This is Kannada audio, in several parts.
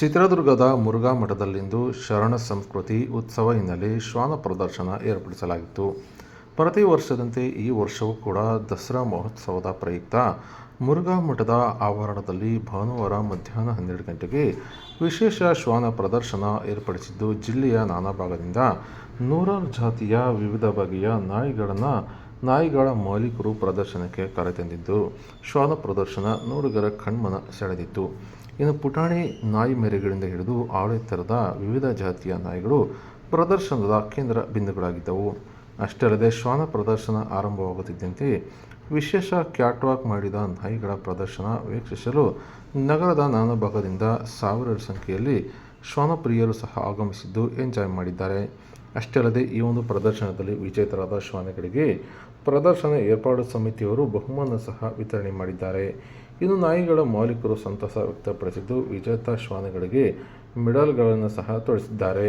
ಚಿತ್ರದುರ್ಗದ ಮುರುಘಾ ಮಠದಲ್ಲಿಂದು ಶರಣ ಸಂಸ್ಕೃತಿ ಉತ್ಸವ ಹಿನ್ನೆಲೆ ಶ್ವಾನ ಪ್ರದರ್ಶನ ಏರ್ಪಡಿಸಲಾಗಿತ್ತು. ಪ್ರತಿ ವರ್ಷದಂತೆ ಈ ವರ್ಷವೂ ಕೂಡ ದಸರಾ ಮಹೋತ್ಸವದ ಪ್ರಯುಕ್ತ ಮುರುಘಾ ಮಠದ ಆವರಣದಲ್ಲಿ ಭಾನುವಾರ ಮಧ್ಯಾಹ್ನ ಹನ್ನೆರಡು ಗಂಟೆಗೆ ವಿಶೇಷ ಶ್ವಾನ ಪ್ರದರ್ಶನ ಏರ್ಪಡಿಸಿದ್ದು, ಜಿಲ್ಲೆಯ ನಾನಾ ಭಾಗದಿಂದ ನೂರಾರು ಜಾತಿಯ ವಿವಿಧ ಬಗೆಯ ನಾಯಿಗಳನ್ನು, ನಾಯಿಗಳ ಮಾಲೀಕರು ಪ್ರದರ್ಶನಕ್ಕೆ ಕರೆತಂದಿದ್ದು, ಶ್ವಾನ ಪ್ರದರ್ಶನ ನೋಡುಗರ ಕಣ್ಮನ ಸೆಳೆದಿತ್ತು. ಇನ್ನು ಪುಟಾಣಿ ನಾಯಿ ಮೇರೆಗಳಿಂದ ಹಿಡಿದು ಆಳೆತ್ತರದ ವಿವಿಧ ಜಾತಿಯ ನಾಯಿಗಳು ಪ್ರದರ್ಶನದ ಕೇಂದ್ರ ಬಿಂದುಗಳಾಗಿದ್ದವು. ಅಷ್ಟೇ ಅಲ್ಲದೆ ಶ್ವಾನ ಪ್ರದರ್ಶನ ಆರಂಭವಾಗುತ್ತಿದ್ದಂತೆ ವಿಶೇಷ ಕ್ಯಾಟ್ವಾಕ್ ಮಾಡಿದ ನಾಯಿಗಳ ಪ್ರದರ್ಶನ ವೀಕ್ಷಿಸಲು ನಗರದ ನಾನಾ ಭಾಗದಿಂದ ಸಾವಿರಾರು ಸಂಖ್ಯೆಯಲ್ಲಿ ಶ್ವಾನಪ್ರಿಯರು ಸಹ ಆಗಮಿಸಿದ್ದು ಎಂಜಾಯ್ ಮಾಡಿದ್ದಾರೆ. ಅಷ್ಟೇ ಅಲ್ಲದೆ ಈ ಒಂದು ಪ್ರದರ್ಶನದಲ್ಲಿ ವಿಜೇತರಾದ ಶ್ವಾನಗಳಿಗೆ ಪ್ರದರ್ಶನ ಏರ್ಪಾಡು ಸಮಿತಿಯವರು ಬಹುಮಾನ ಸಹ ವಿತರಣೆ ಮಾಡಿದ್ದಾರೆ. ಇನ್ನು ನಾಯಿಗಳ ಮಾಲೀಕರು ಸಂತಸ ವ್ಯಕ್ತಪಡಿಸಿದ್ದು ವಿಜೇತ ಶ್ವಾನಗಳಿಗೆ ಮೆಡಲ್ಗಳನ್ನು ಸಹ ತೊಡಿಸಿದ್ದಾರೆ.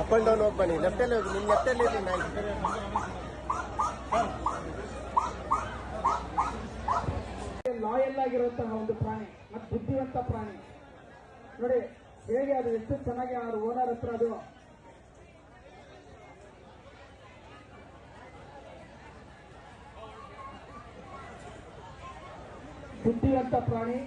ಅಪ್ ಅಂಡ್ ಡೌನ್ ಹೋಗಿ ಬನ್ನಿ ಲೆಫ್ಟಲ್ಲಿ ಹೋಗಿ ನಿಮ್ಮ ಲೆಫ್ಟಲ್ಲಿ ಇರಲಿ ನಾಯಿ ಲಾಯಲ್ ಆಗಿರುವಂತಹ ಒಂದು ಪ್ರಾಣಿ, ಮತ್ತು ಬುದ್ಧಿವಂತ ಪ್ರಾಣಿ. ನೋಡಿ, ಹೇಗೆ ಅದು ಎಷ್ಟು ಚೆನ್ನಾಗಿ ಅವ್ರ ಓನರ್ ಹತ್ರ ಅದು. ಬುದ್ಧಿವಂತ ಪ್ರಾಣಿ.